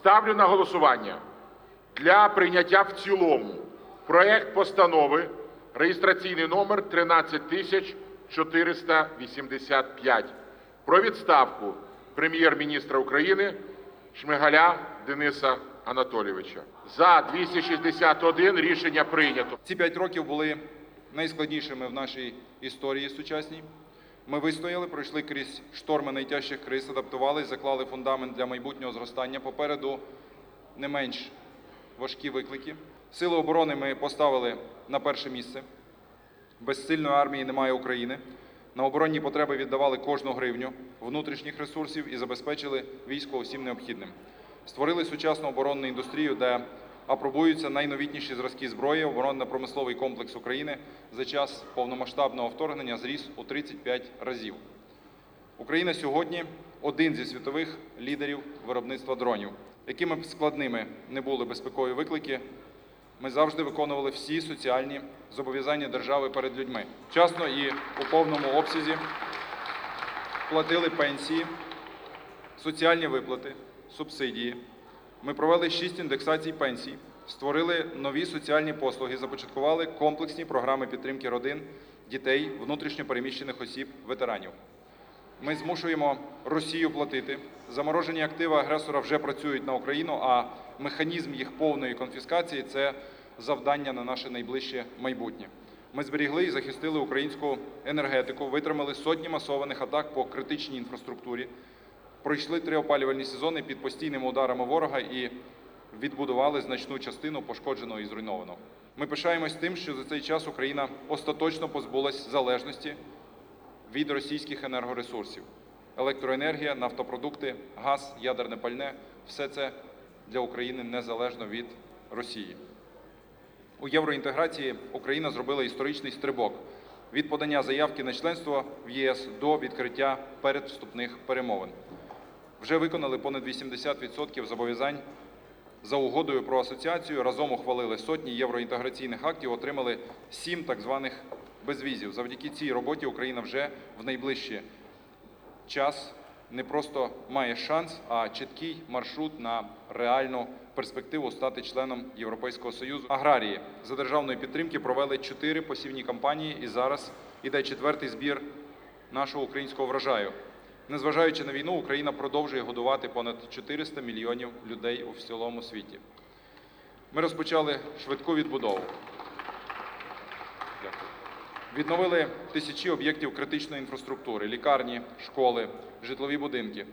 Ставлю на голосування для прийняття в цілому проект постанови реєстраційний номер 13485 про відставку прем'єр-міністра України Шмигаля Дениса Анатолійовича. За 261 рішення прийнято. Ці п'ять років були найскладнішими в нашій історії сучасній. Ми вистояли, пройшли крізь шторми найтяжчих криз, адаптувались, заклали фундамент для майбутнього зростання. Попереду не менш важкі виклики. Сили оборони ми поставили на перше місце. Без сильної армії немає України. На оборонні потреби віддавали кожну гривню внутрішніх ресурсів і забезпечили військо усім необхідним. Створили сучасну оборонну індустрію, де апробуються найновітніші зразки зброї. Оборонно-промисловий комплекс України за час повномасштабного вторгнення зріс у 35 разів. Україна сьогодні один зі світових лідерів виробництва дронів. Якими б складними не були безпекові виклики, ми завжди виконували всі соціальні зобов'язання держави перед людьми. Вчасно і у повному обсязі платили пенсії, соціальні виплати, субсидії. Ми провели шість індексацій пенсій, створили нові соціальні послуги, започаткували комплексні програми підтримки родин, дітей, внутрішньо переміщених осіб, ветеранів. Ми змушуємо Росію платити. Заморожені активи агресора вже працюють на Україну, а механізм їх повної конфіскації це завдання на наше найближче майбутнє. Ми зберігли і захистили українську енергетику, витримали сотні масованих атак по критичній інфраструктурі, пройшли три опалювальні сезони під постійними ударами ворога і відбудували значну частину пошкодженого і зруйнованого. Ми пишаємось тим, що за цей час Україна остаточно позбулась залежності від російських енергоресурсів. Електроенергія, нафтопродукти, газ, ядерне пальне все це для України незалежно від Росії. У євроінтеграції Україна зробила історичний стрибок від подання заявки на членство в ЄС до відкриття передвступних перемовин. Вже виконали понад 80% зобов'язань за угодою про асоціацію. Разом ухвалили сотні євроінтеграційних актів, отримали сім так званих безвізів. Завдяки цій роботі Україна вже в найближчий час не просто має шанс, а чіткий маршрут на реальну перспективу стати членом Європейського союзу. Аграрії за державної підтримки провели чотири посівні кампанії, і зараз іде четвертий збір нашого українського врожаю. Незважаючи на війну, Україна продовжує годувати понад 400 мільйонів людей у всьому світі. Ми розпочали швидку відбудову. Відновили тисячі об'єктів критичної інфраструктури, лікарні, школи, житлові будинки.